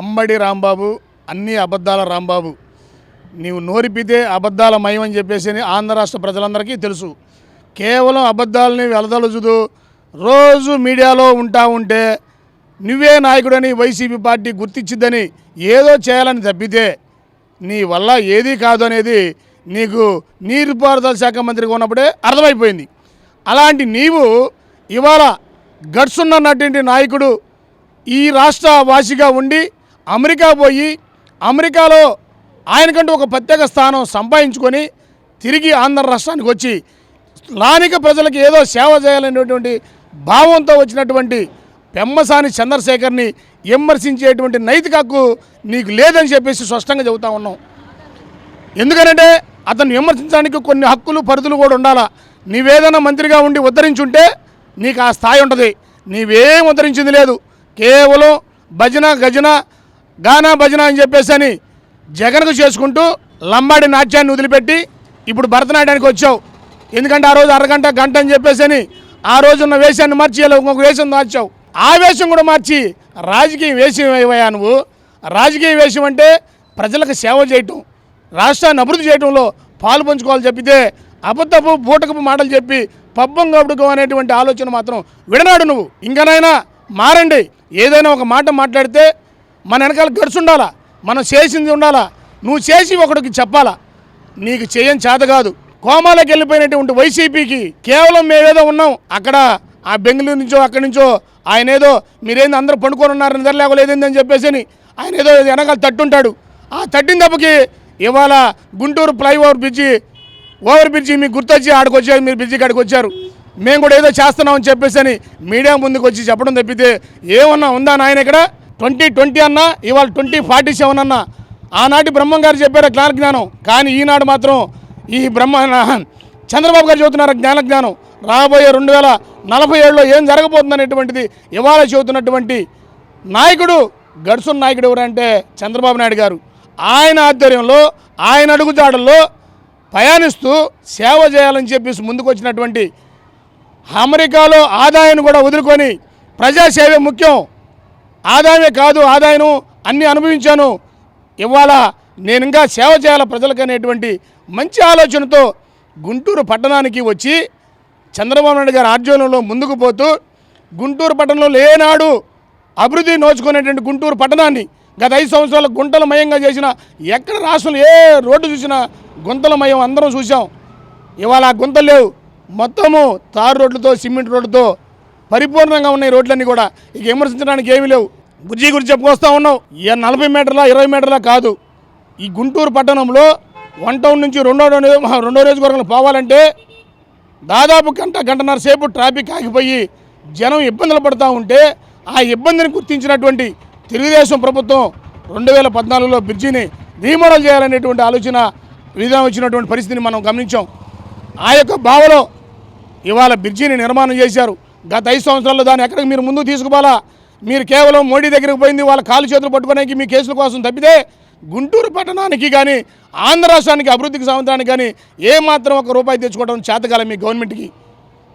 అమ్మడి రాంబాబు అన్ని అబద్ధాల రాంబాబు. నీవు నోరిపితే అబద్ధాల మయం అని చెప్పేసి ఆంధ్ర రాష్ట్ర ప్రజలందరికీ తెలుసు. కేవలం అబద్ధాలని వెలదలుచుదు రోజు మీడియాలో ఉంటా ఉంటే నువ్వే నాయకుడని వైసీపీ పార్టీ గుర్తించిద్దని ఏదో చేయాలని తప్పితే నీ వల్ల ఏదీ కాదు అనేది నీకు నీటిపారుదల శాఖ మంత్రిగా ఉన్నప్పుడే అర్థమైపోయింది. అలాంటి నీవు ఇవాళ గడ్సున్నటువంటి నాయకుడు ఈ రాష్ట్ర వాసిగా ఉండి అమెరికా పోయి అమెరికాలో ఆయనకంటూ ఒక ప్రత్యేక స్థానం సంపాదించుకొని తిరిగి ఆంధ్ర రాష్ట్రానికి వచ్చి స్థానిక ప్రజలకు ఏదో సేవ చేయాలనేటువంటి భావంతో వచ్చినటువంటి పెమ్మసాని చంద్రశేఖర్ని విమర్శించేటువంటి నైతిక హక్కు నీకు లేదని చెప్పేసి స్పష్టంగా చెబుతా ఉన్నాం. ఎందుకనంటే అతను విమర్శించడానికి కొన్ని హక్కులు పరిధులు కూడా ఉండాలా? నీవేదైనా మంత్రిగా ఉండి ఉద్ధరించుంటే నీకు ఆ స్థాయి ఉంటుంది. నీవేం ఉద్ధరించింది లేదు. కేవలం భజన గజన గానా భజన అని చెప్పేసి అని జగన్కు చేసుకుంటూ లంబాడి నాట్యాన్ని వదిలిపెట్టి ఇప్పుడు భరతనాట్యానికి వచ్చావు. ఎందుకంటే ఆ రోజు అరగంట గంట అని చెప్పేసి అని ఆ రోజున్న వేషాన్ని మార్చి ఇంకొక వేషం మార్చావు. ఆ వేషం కూడా మార్చి రాజకీయ వేషం ఏవయ్యా నువ్వు? రాజకీయ వేషం అంటే ప్రజలకు సేవ చేయటం రాష్ట్రాన్ని అభివృద్ధి చేయడంలో పాలు పంచుకోవాలి చెప్పితే అబద్ధపు బూటకపు మాటలు చెప్పి పబ్బం గబుడుకం అనేటువంటి ఆలోచన మాత్రం విడనాడు నువ్వు. ఇంకనైనా మారండి. ఏదైనా ఒక మాట మాట్లాడితే మన వెనకాల గడుచు ఉండాలా? మనం చేసింది ఉండాలా? నువ్వు చేసి ఒకడికి చెప్పాలా? నీకు చేయని చేత కాదు. కోమాలోకి వెళ్ళిపోయినటువంటి వైసీపీకి కేవలం మేమేదో ఉన్నాం. అక్కడ ఆ బెంగళూరు నుంచో అక్కడి నుంచో ఆయన ఏదో మీరేంది అందరూ పండుకొని ఉన్నారు నిద్ర లేవలేదేందని అని చెప్పేసి అని ఆయన ఏదో వెనకాల తట్టుంటాడు. ఆ తట్టిన దెబ్బకి ఇవాళ Guntur flyover bridge over bridge మీకు గుర్తొచ్చి ఆడికి వచ్చారు మీరు బ్రిడ్జి కాడికి వచ్చారు. మేము కూడా ఏదో చేస్తున్నామని చెప్పేసి అని మీడియా ముందుకు వచ్చి చెప్పడం తప్పితే ఏమన్నా ఉందా నాయన ఇక్కడ? ట్వంటీ ట్వంటీ అన్నా ఇవాళ ట్వంటీ ఫార్టీ సెవెన్ అన్నా. ఆనాటి బ్రహ్మం గారు చెప్పారు జ్ఞాన జ్ఞానం. కానీ ఈనాడు మాత్రం ఈ బ్రహ్మ చంద్రబాబు గారు చెబుతున్నారు జ్ఞాన జ్ఞానం. రాబోయే రెండు వేల నలభై ఏడులో ఏం జరగబోతుందనేటువంటిది ఇవాళ చెబుతున్నటువంటి నాయకుడు గడుసున్న నాయకుడు ఎవరంటే చంద్రబాబు నాయుడు గారు. ఆయన ఆధ్వర్యంలో ఆయన అడుగుజాడల్లో ప్రయాణిస్తూ సేవ చేయాలని చెప్పేసి ముందుకు వచ్చినటువంటి అమెరికాలో ఆదాయాన్ని కూడా వదులుకొని ప్రజాసేవే ముఖ్యం. ఆదాయమే కాదు ఆదాయం అన్నీ అనుభవించాను. ఇవాళ నేను ఇంకా సేవ చేయాల ప్రజలకు అనేటువంటి మంచి ఆలోచనతో గుంటూరు పట్టణానికి వచ్చి చంద్రబాబు నాయుడు గారి ఆధ్వర్యంలో ముందుకు పోతూ గుంటూరు పట్టణంలో లేనాడు అభివృద్ధి నోచుకునేటువంటి గుంటూరు పట్టణాన్ని గత ఐదు సంవత్సరాలు గుంటలమయంగా చేసిన ఎక్కడ రాష్ట్రంలో ఏ రోడ్డు చూసినా గుంతలమయం అందరం చూసాం ఇవాళ ఆ గుంతలు లేవు. మొత్తము తారు రోడ్లతో సిమెంట్ రోడ్లతో పరిపూర్ణంగా ఉన్నాయి రోడ్లన్నీ కూడా ఇక విమర్శించడానికి ఏమీ లేవు. బుజ్జి గురించి చెప్పుకొస్తా ఉన్నాం. ఈ నలభై మీటర్ల ఇరవై మీటర్ల కాదు. ఈ గుంటూరు పట్టణంలో వన్ టౌన్ నుంచి రెండో నియో- రెండో నియోజకవర్గంలో పోవాలంటే దాదాపు గంట గంటన్నర సేపు ట్రాఫిక్ ఆగిపోయి జనం ఇబ్బందులు పడుతూ ఉంటే ఆ ఇబ్బందిని గుర్తించినటువంటి తెలుగుదేశం ప్రభుత్వం రెండు వేల పద్నాలుగులో బ్రిడ్జిని రీమోడల్ చేయాలనేటువంటి ఆలోచన విధానం వచ్చినటువంటి పరిస్థితిని మనం గమనించాం. ఆ యొక్క బావలో ఇవాళ బ్రిడ్జిని నిర్మాణం చేశారు. గత ఐదు సంవత్సరాల్లో దాన్ని ఎక్కడికి మీరు ముందు తీసుకుపోవాలా? మీరు కేవలం మోడీ దగ్గరికి పోయింది వాళ్ళ కాలు చేతులు పట్టుకోవడానికి మీ కేసుల కోసం తప్పితే గుంటూరు పట్టణానికి కానీ ఆంధ్ర రాష్ట్రానికి అభివృద్ధికి సంవత్సరానికి కానీ ఏమాత్రం ఒక రూపాయి తెచ్చుకోవడం చేతకాలం మీ గవర్నమెంట్కి.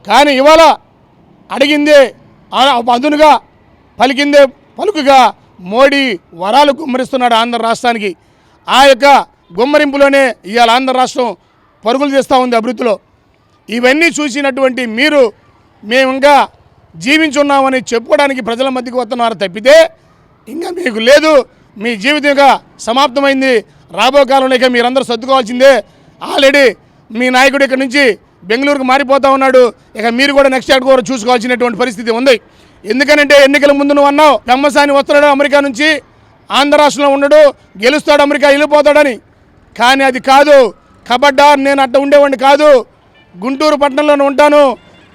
కానీ ఇవాళ అడిగిందే అదునుగా పలికిందే పలుకుగా మోడీ వరాలు గుమ్మరిస్తున్నాడు ఆంధ్ర రాష్ట్రానికి. ఆ యొక్క గుమ్మరింపులోనే ఇవాళ ఆంధ్ర రాష్ట్రం పరుగులు చేస్తూ ఉంది అభివృద్ధిలో. ఇవన్నీ చూసినటువంటి మీరు మేము ఇంకా జీవించున్నామని చెప్పుకోవడానికి ప్రజల మధ్యకి వస్తున్నారు తప్పితే ఇంకా మీకు లేదు. మీ జీవితం ఇక సమాప్తమైంది. రాబో కాలంలో ఇక మీరందరూ సర్దుకోవాల్సిందే. ఆల్రెడీ మీ నాయకుడు ఇక్కడ నుంచి బెంగళూరుకు మారిపోతా ఉన్నాడు. ఇక మీరు కూడా నెక్స్ట్ ఎయిట్ కూడా చూసుకోవాల్సినటువంటి పరిస్థితి ఉంది. ఎందుకనంటే ఎన్నికల ముందు నువ్వు అన్నావు బ్రహ్మసాని వస్తున్నాడు అమెరికా నుంచి ఆంధ్ర రాష్ట్రంలో ఉండడు గెలుస్తాడు అమెరికా వెళ్ళిపోతాడని. కానీ అది కాదు. కబడ్డార్ నేను అట్ట ఉండేవాడిని కాదు. గుంటూరు పట్టణంలోనే ఉంటాను.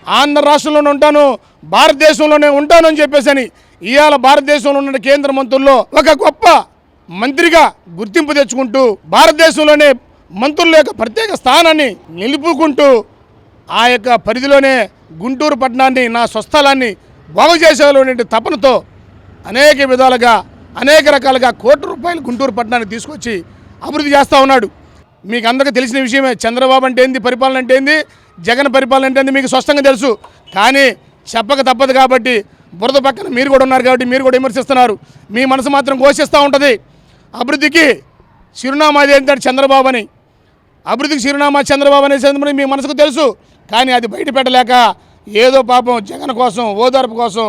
ఆంధ్ర రాష్ట్రంలోనే ఉంటాను భారతదేశంలోనే ఉంటాను అని చెప్పేసి అని ఇవాళ భారతదేశంలో ఉన్న కేంద్ర మంత్రుల్లో ఒక గొప్ప మంత్రిగా గుర్తింపు తెచ్చుకుంటూ భారతదేశంలోనే మంత్రుల యొక్క ప్రత్యేక స్థానాన్ని నిలుపుకుంటూ ఆ యొక్క పరిధిలోనే గుంటూరు పట్టణాన్ని నా స్వస్థలాన్ని బాగు చేసేవాళ్ళ తపనతో అనేక విధాలుగా అనేక రకాలుగా కోటి రూపాయలు గుంటూరు పట్టణాన్ని తీసుకొచ్చి అభివృద్ధి చేస్తూ ఉన్నాడు. మీకు అందరికీ తెలిసిన విషయమే చంద్రబాబు అంటే ఏంది పరిపాలన అంటే ఏంది జగన్ పరిపాలన అంటే మీకు స్పష్టంగా తెలుసు. కానీ చెప్పక తప్పదు కాబట్టి బురద పక్కన మీరు కూడా ఉన్నారు కాబట్టి మీరు కూడా విమర్శిస్తున్నారు. మీ మనసు మాత్రం ఘోషిస్తూ ఉంటుంది. అభివృద్ధికి చిరునామా ఏంటంటే చంద్రబాబు అని. అభివృద్ధికి చిరునామా చంద్రబాబు అనేసి మీ మనసుకు తెలుసు? కానీ అది బయట పెట్టలేక ఏదో పాపం జగన్ కోసం ఓదార్పు కోసం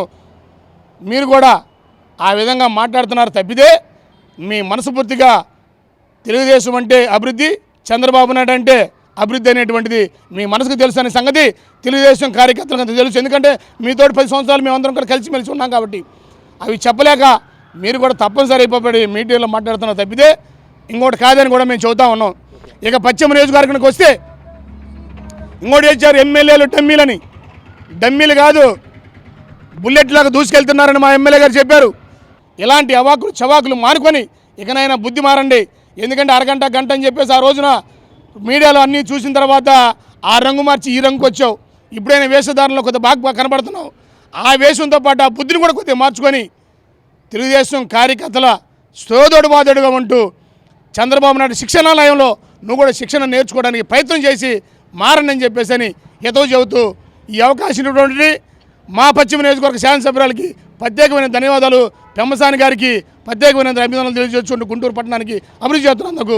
మీరు కూడా ఆ విధంగా మాట్లాడుతున్నారు తప్పితే మీ మనస్ఫూర్తిగా తెలుగుదేశం అంటే అభివృద్ధి చంద్రబాబు నాయుడు అంటే అభివృద్ధి అనేటువంటిది మీ మనసుకు తెలుసు అనే సంగతి. తెలుగుదేశం కార్యకర్తలకు అంత తెలుసు. ఎందుకంటే మీతో పది సంవత్సరాలు మేమందరం కూడా కలిసిమెలిసి ఉన్నాం కాబట్టి. అవి చెప్పలేక మీరు కూడా తప్పనిసరి అయిపోయి మీడియాలో మాట్లాడుతున్న తప్పితే ఇంకోటి కాదని కూడా మేము చెబుతా ఉన్నాం. ఇక పశ్చిమ నియోజకవర్గానికి వస్తే ఇంకోటి ఇచ్చారు ఎమ్మెల్యేలు డమ్మీలని. డమ్మీలు కాదు బుల్లెట్లాగా దూసుకెళ్తున్నారని మా ఎమ్మెల్యే గారు చెప్పారు. ఇలాంటి అవాకులు చవాకులు మానుకొని ఇకనైనా బుద్ధి మారండి. ఎందుకంటే అరగంట గంట అని చెప్పేసి ఆ రోజున మీడియాలో అన్నీ చూసిన తర్వాత ఆ రంగు మార్చి ఈ రంగుకి వచ్చావు. ఇప్పుడైనా వేషధారణలో కొద్దిగా బాగా కనబడుతున్నావు. ఆ వేషంతో పాటు ఆ బుద్ధిని కూడా కొద్దిగా మార్చుకొని తెలుగుదేశం కార్యకర్తల సోదోడు బాధుడుగా ఉంటూ చంద్రబాబు నాయుడు శిక్షణాలయంలో నువ్వు కూడా శిక్షణ నేర్చుకోవడానికి ప్రయత్నం చేసి మారనని చెప్పేసి అని ఎతో చెబుతూ ఈ అవకాశం ఇటువంటి మా పశ్చిమ నియోజకవర్గ శాసనసభ్యురాలకి ప్రత్యేకమైన ధన్యవాదాలు. పెమ్మసాని గారికి ప్రత్యేకమైన అభినందనలు తెలియజేసుకుంటూ గుంటూరు పట్టణానికి అభివృద్ధి చేస్తున్నందుకు